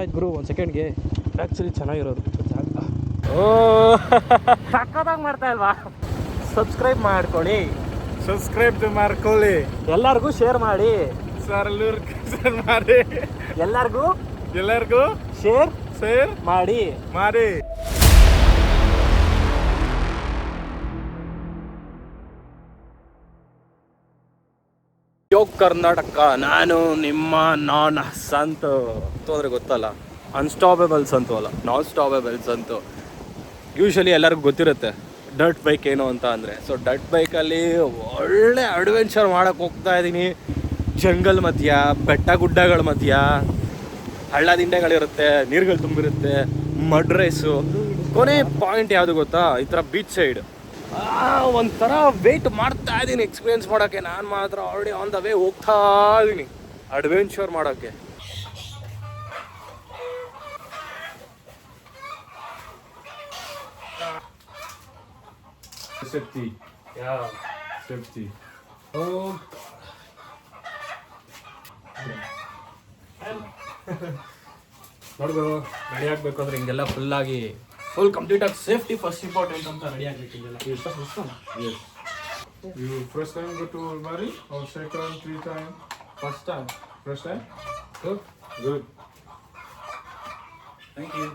ಆಯ್ತು ಗುರು ಒಂದು ಸೆಕೆಂಡ್ಗೆ ಆ್ಯಕ್ಚುಲಿ ಚೆನ್ನಾಗಿರೋದು. ಓ. ಮಾಡ್ತಾ ಇಲ್ವಾ? ಸಬ್ಸ್ಕ್ರೈಬ್ ಮಾಡ್ಕೊಳ್ಳಿ. ಸಬ್ಸ್ಕ್ರೈಬ್ ಮಾಡ್ಕೊಳ್ಳಿ. ಎಲ್ಲರಿಗೂ ಶೇರ್ ಮಾಡಿ. ಸರ್ ಮಾಡಿ. ಎಲ್ಲರಿಗೂ ಎಲ್ಲರಿಗೂ ಶೇರ್ ಶೇರ್ ಮಾಡಿ. ಮಾಡಿ. ಕರ್ನಾಟಕ, ನಾನು ನಿಮ್ಮ ನಾನ್ ಸಂತ ಅಂದರೆ ಗೊತ್ತಲ್ಲ ಅನ್ಸ್ಟಾಪೇಬಲ್ಸ್ ಅಲ್ಲ ನಾನ್ ಸ್ಟಾಪೇಬಲ್ಸ್ ಅಂತೂ. ಯೂಶಲಿ ಎಲ್ಲರಿಗೂ ಗೊತ್ತಿರುತ್ತೆ ಡರ್ಟ್ ಬೈಕ್ ಏನು ಅಂತ ಅಂದರೆ. ಸೊ ಡರ್ಟ್ ಬೈಕಲ್ಲಿ ಒಳ್ಳೆ ಅಡ್ವೆಂಚರ್ ಮಾಡೋಕ್ಕೆ ಹೋಗ್ತಾ ಇದ್ದೀನಿ. ಜಂಗಲ್ ಮಧ್ಯ ಬೆಟ್ಟ ಗುಡ್ಡಗಳ ಮಧ್ಯ, ಹಳ್ಳ ದಿಂಡೆಗಳಿರುತ್ತೆ, ನೀರುಗಳು ತುಂಬಿರುತ್ತೆ ಮಡ್ ರೈಸು ಕೊನೆ ಪಾಯಿಂಟ್ ಯಾವುದು ಗೊತ್ತಾ? ಈ ಥರ ಬೀಚ್ ಸೈಡ್ ಒಂಥರ ವೆಯ್ಟ್ ಮಾಡ್ತಾ ಇದ್ದೀನಿ ಎಕ್ಸ್ಪೀರಿಯನ್ಸ್ ಮಾಡೋಕ್ಕೆ. ನಾನು ಮಾತ್ರ ಆಲ್ರೆಡಿ ಆನ್ ದ ವೇ ಹೋಗ್ತಾ ಇದ್ದೀನಿ ಅಡ್ವೆಂಚರ್ ಮಾಡೋಕ್ಕೆ. ಸೇಫ್ಟಿ ಸೇಫ್ಟಿ ನೋಡ್ಬೋದು ರೆಡಿ ಆಗಬೇಕು ಅಂದ್ರೆ ಹಿಂಗೆಲ್ಲ ಫುಲ್ಲಾಗಿ ಫುಲ್ ಕಂಪ್ಲೀಟ್ ಆಗಿ ಸೇಫ್ಟಿ ಫಸ್ಟ್ ಇಂಪಾರ್ಟೆಂಟ್ ಅಂತ ರೆಡಿ ಆಗಬೇಕು ಹಿಂಗೆಲ್ಲ Yes. You first time go to Bari or second, three time? First time First time? Good Good. Thank you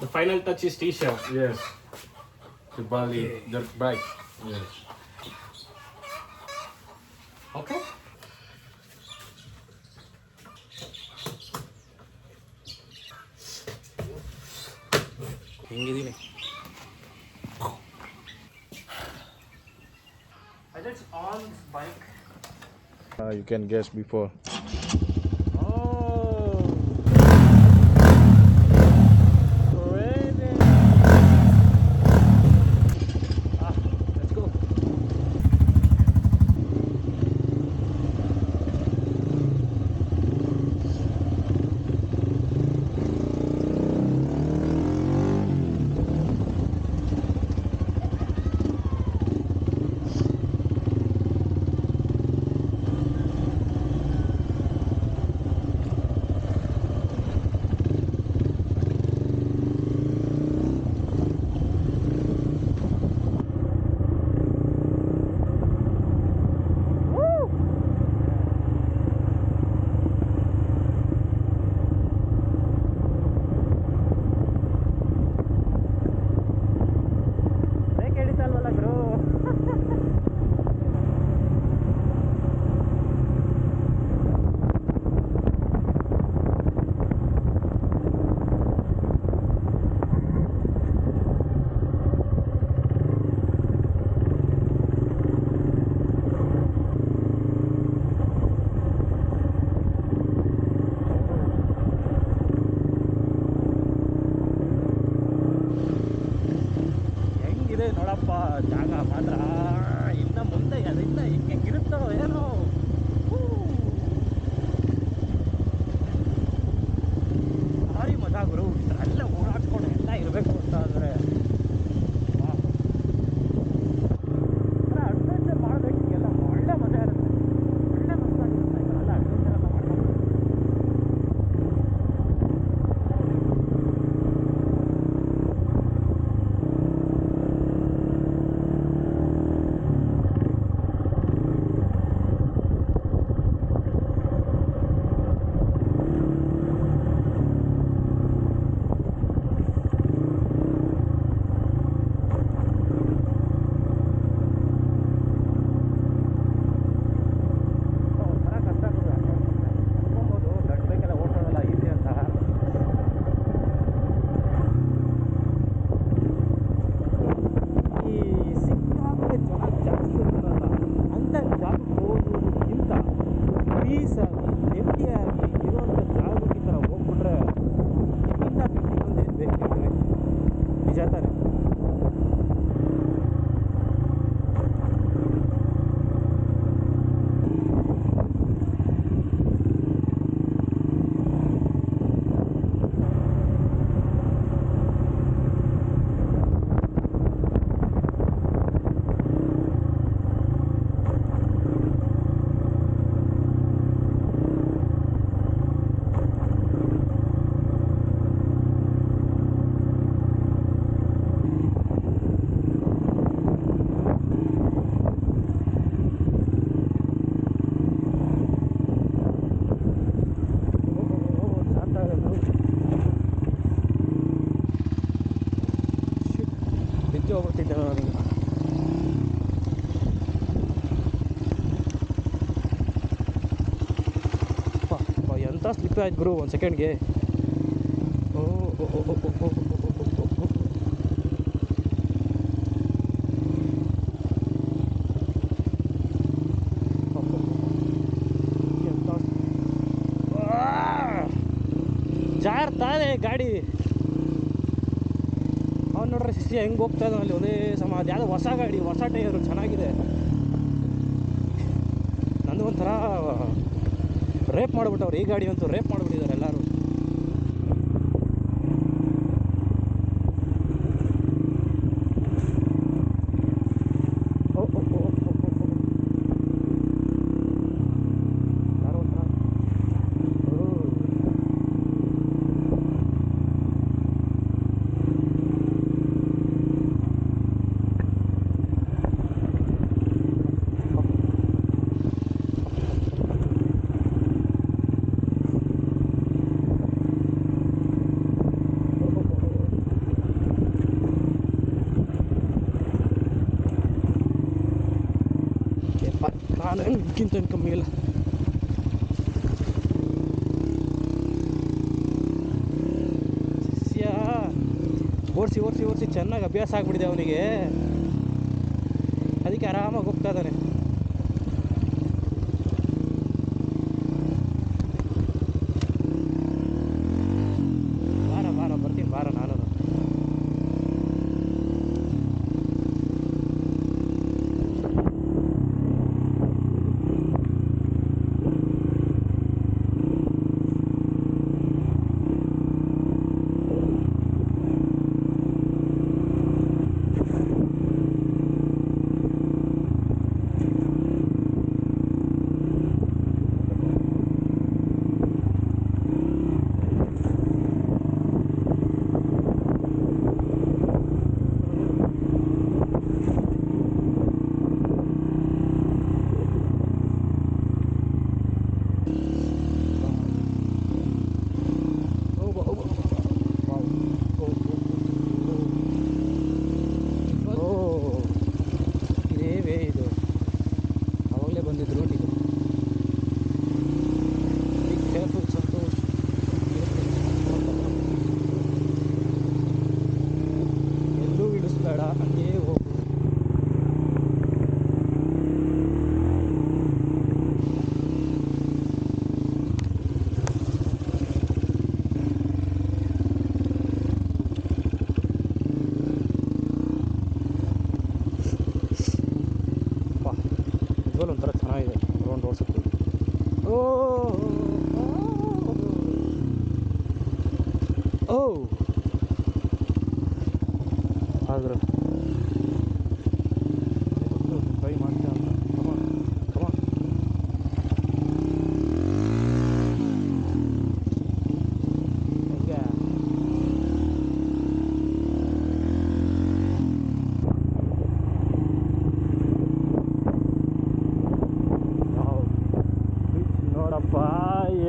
the final touch is T shirt Yes. To Bali, dirt bike. Yes. Okay ভেঙে দিলে I just on bike. Uh, you can guess before. ಅವರು ಒಂಥರ slip ಆಯ್ತು ಗುರು ಒಂದು ಸೆಕೆಂಡ್ಗೆ ಓ ಜಾರ್ತಾನೆ ಗಾಡಿ ಅವ್ನು ನೋಡ್ರಿ ಶಿಸ್ತಿ ಹೆಂಗೆ ಹೋಗ್ತಾ ಇದ್ದಾನೆ ಅಲ್ಲಿ ಒಂದೇ ಸಮ ಅದು ಯಾವುದೋ ಹೊಸ ಗಾಡಿ ಹೊಸ ಟೈರು ಚೆನ್ನಾಗಿದೆ ನಂದು ಒಂಥರ ರೇಪ್ ಮಾಡಿಬಿಟ್ಟವ್ರು ಈ ಗಾಡಿ ಅಂತೂ ರೇಪ್ ಮಾಡಿಬಿಟ್ಟಿದ್ದಾರೆ ಎಲ್ಲರೂ ಓ, ಓ, ಓ, ಓ, ಓ, ಓ. ಯಾರೋ ಒಂಥರ ಓ. ಯಪ್ಪ, ನಾನು ಹೆಂಗಿಂತ ಕಮ್ಮಿ ಇಲ್ಲ ಶಿಷ್ಯ ಓಡಿಸಿ ಓಡಿಸಿ ಓಡಿಸಿ ಚೆನ್ನಾಗಿ ಅಭ್ಯಾಸ ಆಗಿಬಿಟ್ಟಿದೆ ಅವನಿಗೆ ಅದಕ್ಕೆ ಆರಾಮಾಗಿ ಹೋಗ್ತಾ ಇದ್ದಾನೆ ಬಾರ ಬಾರ ಬರ್ತೀನಿ ಬಾರ ನಾನು Oh, oh, oh, oh. Wow. Oh, oh, oh. Oh. ಇದೇ ವೇ ಇದು ಆವಾಗಲೇ ಬಂದಿದ್ದು ರೂಟ್ ಇದು ಕೇರ್ಫುಲ್ ಸಂತೋಷ್ ಎಲ್ಲೂ ಇಡಿಸ್ಬೇಡ ಹಂಗೇ ಹೋಗು ವಾ ನಿಜವಾಗ್ಲೂ ಒಂಥರ ಚೆನ್ನಾಗಿದೆ ರೌಂಡ್ ಓಡಿಸೋಕ್ಕೆ ಓ ಓ ಆದ್ರೆ ಟ್ರೈ ಮಾಡ್ತೀನಿ ಅಂತ ಹೆಂಗೆ. ನೋಡಪ್ಪ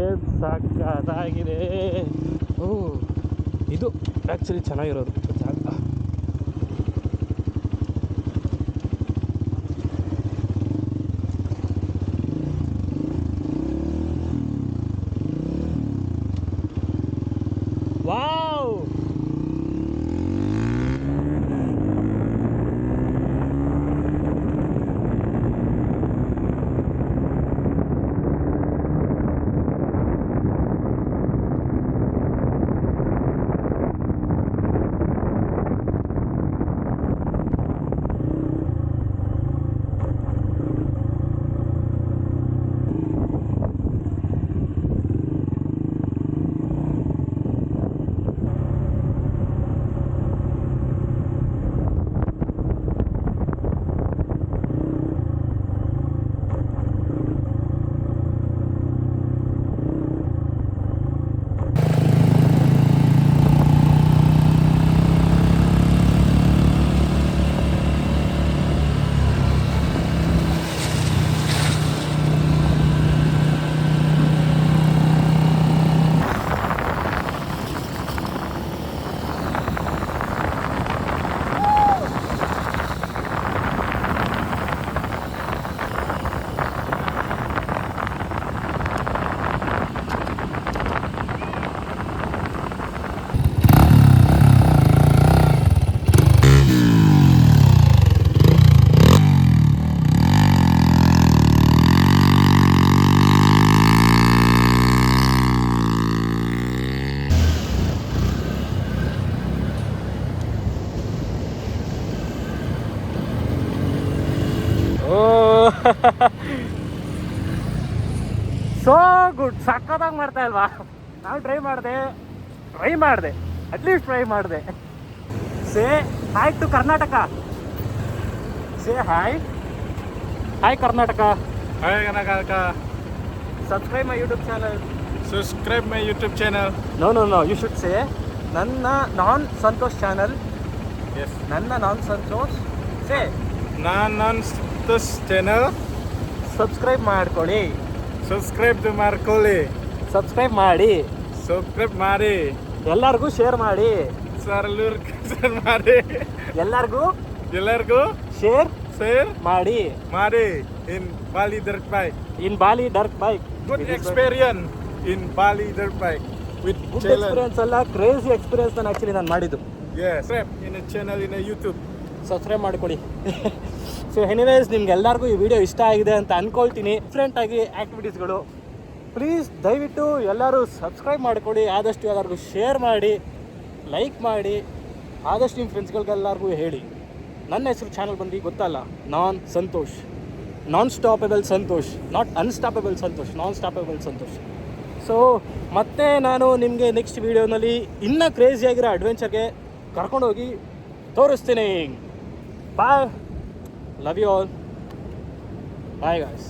ಏನು ಸಾಕಾಗಿದೆ ಓ ಇದು ಆ್ಯಕ್ಚುಲಿ ಚೆನ್ನಾಗಿರೋದು ಸೋ ಗುಡ್ ಸಕ್ಕತ್ತಾಗಿ ಮಾಡ್ತಾ ಇಲ್ವಾ? ನಾವು ಟ್ರೈ ಮಾಡಿದೆ. ಟ್ರೈ ಮಾಡಿದೆ. ಅಟ್ಲೀಸ್ಟ್ ಟ್ರೈ ಮಾಡಿದೆ. Say hi to Karnataka say hi hi Karnataka hi Karnataka subscribe my YouTube channel subscribe my YouTube channel no no no you should say ನನ್ನ ನಾನ್ Santosh channel yes ನನ್ನ ನಾನ್ ಸಂತೋಷ್ ಸೇ ನಾನ್ ನಾನ್ Santosh channel. Subscribe ಮಾಡ್ಕೊಳ್ಳಿ. Subscribe ಮಾಡ್ಕೊಳ್ಳಿ. Subscribe ಮಾಡಿ. Subscribe ಮಾಡಿ. ಎಲ್ಲರಿಗೂ ಶೇರ್ ಮಾಡಿ. ಮಾಡಿ. ಎಲ್ಲರಿಗೂ ಎಲ್ಲರಿಗೂ ಶೇರ್ ಶೇರ್ ಮಾಡಿ. ಮಾಡಿ. In Bali dirt bike in Bali dirt bike good experience in Bali dirt bike with good experience ಅಲ್ಲ ಕ್ರೇಜಿ ಎಕ್ಸ್ಪೀರಿಯನ್ಸ್ ನಾನು ಆಕ್ಚುಲಿ ನಾನು ಮಾಡಿದ್ದು. Yes sir in channel in YouTube subscribe ಮಾಡ್ಕೊಳ್ಳಿ. ಸೊ ಎನಿವೇಸ್ ನಿಮ್ಗೆ ಎಲ್ಲರಿಗೂ ಈ ವಿಡಿಯೋ ಇಷ್ಟ ಆಗಿದೆ ಅಂತ ಅನ್ಕೊಳ್ತೀನಿ. ಡಿಫ್ರೆಂಟಾಗಿ ಆ್ಯಕ್ಟಿವಿಟೀಸ್ಗಳು ಪ್ಲೀಸ್ ದಯವಿಟ್ಟು ಎಲ್ಲರೂ ಸಬ್ಸ್ಕ್ರೈಬ್ ಮಾಡಿಕೊಡಿ. ಆದಷ್ಟು ಎಲ್ಲರಿಗೂ ಶೇರ್ ಮಾಡಿ ಲೈಕ್ ಮಾಡಿ. ಆದಷ್ಟು ನಿಮ್ಮ ಫ್ರೆಂಡ್ಸ್ಗಳಿಗೆಲ್ಲರಿಗೂ ಹೇಳಿ. ನನ್ನ ಹೆಸರು ಚಾನಲ್ ಬಂದು ಗೊತ್ತಲ್ಲ? ನಾನ್ Santosh. Non stoppable Santosh. Not unstoppable Santosh. Non stoppable Santosh. So ಮತ್ತೆ ನಾನು ನಿಮಗೆ ನೆಕ್ಸ್ಟ್ ವೀಡಿಯೋನಲ್ಲಿ ಇನ್ನೂ ಕ್ರೇಜಿಯಾಗಿರೋ ಅಡ್ವೆಂಚರ್ಗೆ ಕರ್ಕೊಂಡೋಗಿ ತೋರಿಸ್ತೀನಿ. Bye love you all bye guys